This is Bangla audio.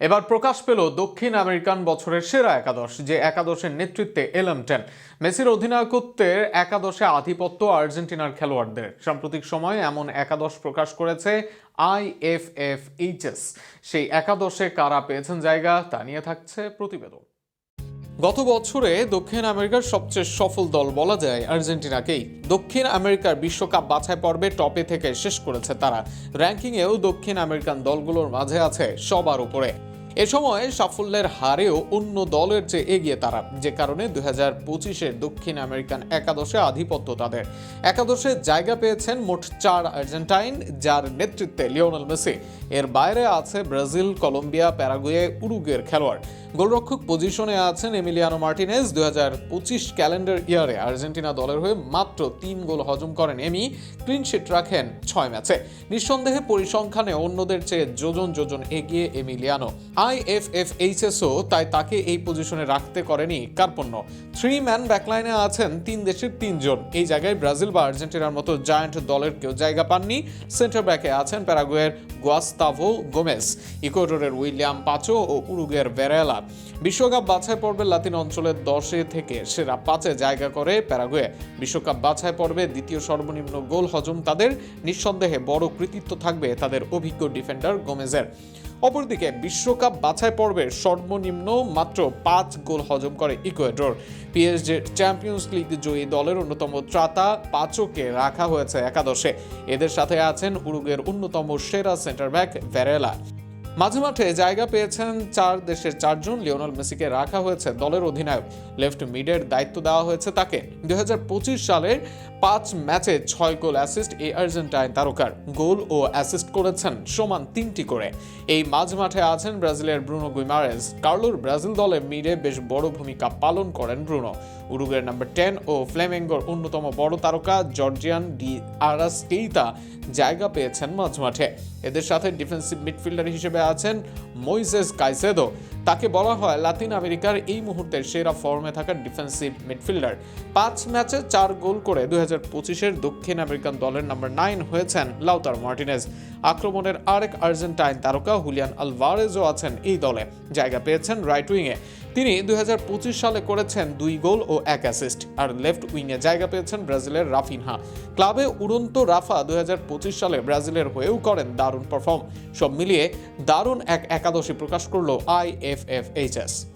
এবার প্রকাশ পেল দক্ষিণ আমেরিকান বছরের সেরা একাদশ, যে একাদশের নেতৃত্বে এলএম টেন। মেসির অধিনায়কত্বের একাদশে আধিপত্য আর্জেন্টিনার খেলোয়াড়দের। সাম্প্রতিক সময়ে এমন একাদশ প্রকাশ করেছে আইএফএফ এইচএস সেই একাদশে কারা পেয়েছেন জায়গা, তা নিয়ে থাকছে প্রতিবেদন। গত বছরে দক্ষিণ আমেরিকার সবচেয়ে সফল দল বলা যায় আর্জেন্টিনাকেই। দক্ষিণ আমেরিকার বিশ্বকাপ বাছাই পর্বে টপে থেকে শেষ করেছে তারা। র্যাঙ্কিংয়েও দক্ষিণ আমেরিকান দলগুলোর মাঝে আছে সবার উপরে। এ সময় সাফল্যের হারেও অন্য দলের চেয়ে এগিয়ে তারা, যে কারণে দুই হাজার পঁচিশের দক্ষিণ আমেরিকান একাদশে আধিপত্য তাদের। একাদশে জায়গা পেয়েছেন মোট চার আর্জেন্টাইন, যার নেতৃত্বে লিওনেল মেসি। এর বাইরে আছে ব্রাজিল, কলম্বিয়া, প্যারাগুয়ে উরুগের খেলোয়াড়। গোলরক্ষক পজিশনে আছেন এমিলিয়ানো মার্টিনেজ। হাজার পঁচিশ ক্যালেন্ডার ইয়ারে আর্জেন্টিনা দলের হয়ে মাত্র তিন গোল হজম করেন এমি। ক্লিনশিট রাখেন ছয় ম্যাচে। নিঃসন্দেহে পরিসংখ্যানে অন্যদের চেয়ে যোজন যোজন এগিয়ে এমিলিয়ানো। আইএফএফএইচএসও তাই তাকে এই পজিশনে রাখতে করেনি কার্পণ্য। থ্রি ম্যান ব্যাকলাইনে আছেন তিন দেশের তিনজন। এই জায়গায় ব্রাজিল বা আর্জেন্টিনার মতো জায়ান্ট দলের কেউ জায়গা পাননি। সেন্টার ব্যাকে আছেন প্যারাগুয়ের গোয়াস্তাভো গোমেস, ইকুয়েডরের উইলিয়াম পাচো ও উরুগের ভেরেলা। বিশ্বকাপ বাছাই পর্বে লাতিন অঞ্চলের দশে থেকে সেরা পাঁচে জায়গা করে প্যারাগুয়ে। বিশ্বকাপ বাছাই পর্বে দ্বিতীয় সর্বনিম্ন গোল হজম তাদের। নিঃসন্দেহে বড় কৃতিত্ব থাকবে তাদের অভিজ্ঞ ডিফেন্ডার গোমেজের। অপরদিকে বিশ্বকাপ বাছাই পর্বে সর্বনিম্ন মাত্র পাঁচ গোল হজম করে ইকুয়েডর। পিএসজি চ্যাম্পিয়ন্স লিগ জয়ী দলের অন্যতম ত্রাতা পাচোকে রাখা হয়েছে একাদশে। এদের সাথে আছেন উরুগের অন্যতম সেরা সেন্টার ব্যাক ভেরেলা। মাঝে মাঠে জায়গা পেয়েছেন চার দেশের চারজন। লিওনাল মেসিকে রাখা হয়েছে দলের অধিনায়ক। লেফট মিডের দায়িত্ব দেওয়া হয়েছে তাকে। দুই সালের পাঁচ ম্যাচে ছয় গোল অ্যাসিস্ট এই আর্জেন্টাইন তারকার। গোল ও অ্যাসিস্ট করেছেন সমান তিনটি করে। এই মাঝ মাঠে আছেন ব্রাজিলের ব্রুনো গুইমারেজ। কার্লোর ব্রাজিল দলে মিডে বেশ বড় ভূমিকা পালন করেন ব্রুনো। উরুগের নাম্বার টেন ও ফ্লেমেঙ্গোর অন্যতম বড় তারকা জর্জিয়ান ডি আরাসকেইতা জায়গা পেয়েছেন মাঝমাঠে। এদের সাথে ডিফেন্সিভ মিডফিল্ডার হিসেবে আছেন মইসেস কাইসেদো। তাকে বলা হয় লাতিন আমেরিকার এই মুহূর্তের সেরা ফর্মে থাকা ডিফেন্সিভ মিডফিল্ডার পাঁচ ম্যাচে চার গোল করে দুই হাজার পঁচিশের দক্ষিণ আমেরিকান দলের নাম্বার নাইন হয়েছেন লাউতার মার্টিনেজ। আক্রমণের আরেক আর্জেন্টাইন তারকা হুলিয়ান আলভারেজও আছেন এই দলে। জায়গা পেয়েছেন রাইট উইংয়ে তিনি দুই হাজার পঁচিশ সালে করেছেন দুই গোল ও এক অ্যাসিস্ট আর লেফট উইংয়ে জায়গা পেয়েছেন ব্রাজিলের রাফিনহা। ক্লাবে উড়ন্ত রাফা দুই হাজার পঁচিশ সালে ব্রাজিলের হয়েও করেন দারুণ পারফর্ম সব মিলিয়ে দারুণ এক একাদশী প্রকাশ করল আইএফএফএইচএস